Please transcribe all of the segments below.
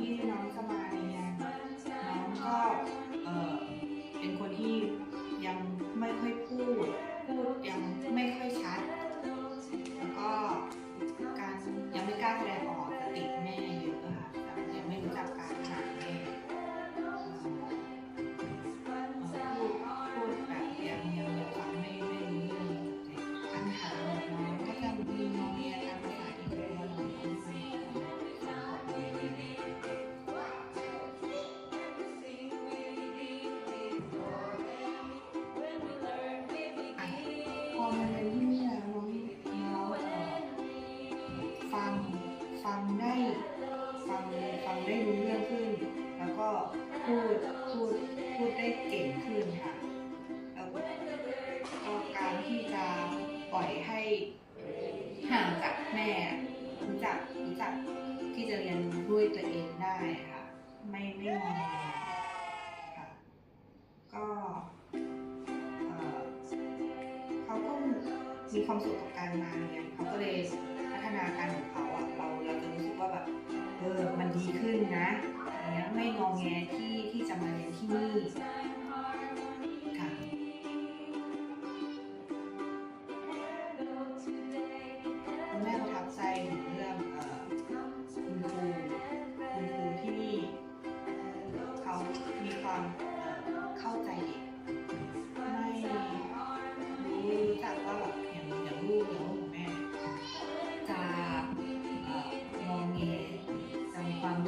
ที่น้องสมาเรียนน้องก็เออเป็นคนที่ยังไม่ค่อยพูด พูดยังไม่ค่อยชัด แล้วก็การยังไม่กล้าแสดงออกติดแม่อยู่ พูดพูดพูดได้เก่งขึ้นค่ะแล้วก็การที่จะปล่อยให้ห่างจากแม่รู้จักรู้จักที่จะเรียนรู้ด้วยตัวเองได้ค่ะ ไม่ไม่มองค่ะก็เขาก็มีความสุขกับการมาเรียนเขาก็เลย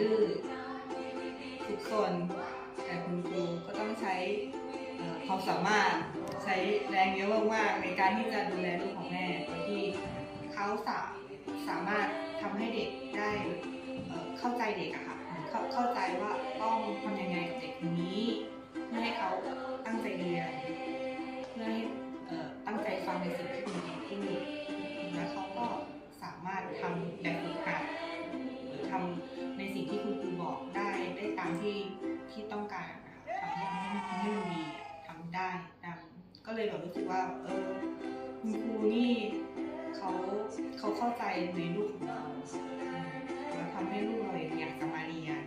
ดื้อทุกคน แต่คุณครูก็ต้องใช้เอ่อความสามารถใช้แรงเยอะมากๆในการที่จะดูแลลูกของแม่โดยที่เขาสาสามารถทำให้เด็กได้เข้าใจเด็กอะค่ะเข้าใจว่า ให้ให้ให้มันดีทำได้ตามก็เลยแบบรู้สึกว่าเออคุณครูนี่เขาเขาเข้าใจในลูกของเราแล้วทำให้ลูกเราอยากจะมาเรียน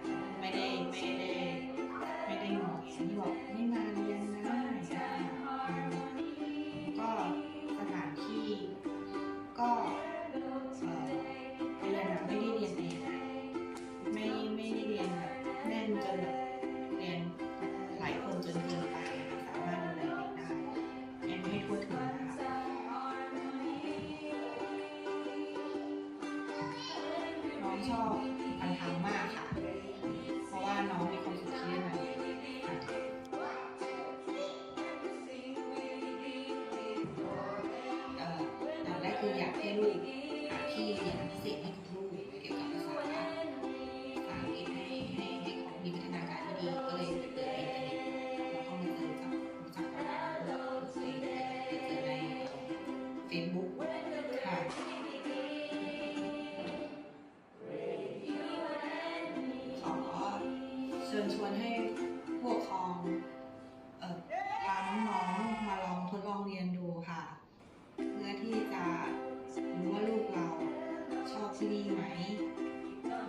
ลูกที่เรียนพิเศษให้กับลูกเกี่ยวกับภาษาภาษาอังกฤษให้ให้ให้เขามีพัฒนาการที่ดีก็เลยเปิดอินเทอร์เน็ตแล้วก็มาเจอกับรู้จักกับเราเจอในเฟซบุ๊กค่ะขอเชิญชวนให้ ที่นี่ไหม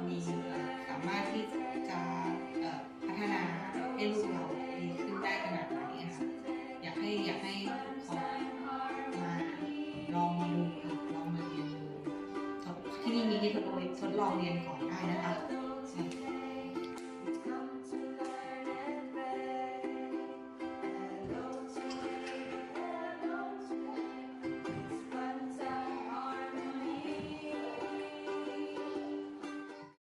มีสามารถที่จะพัฒนาให้ลูกเราดีขึ้นได้ขนาดไหนค่ะอยากให้อยากให้เขามาลองมาดูค่ะลองมาเรียนดูที่นี่มีที่ทดลองเรียนก่อนได้นะคะ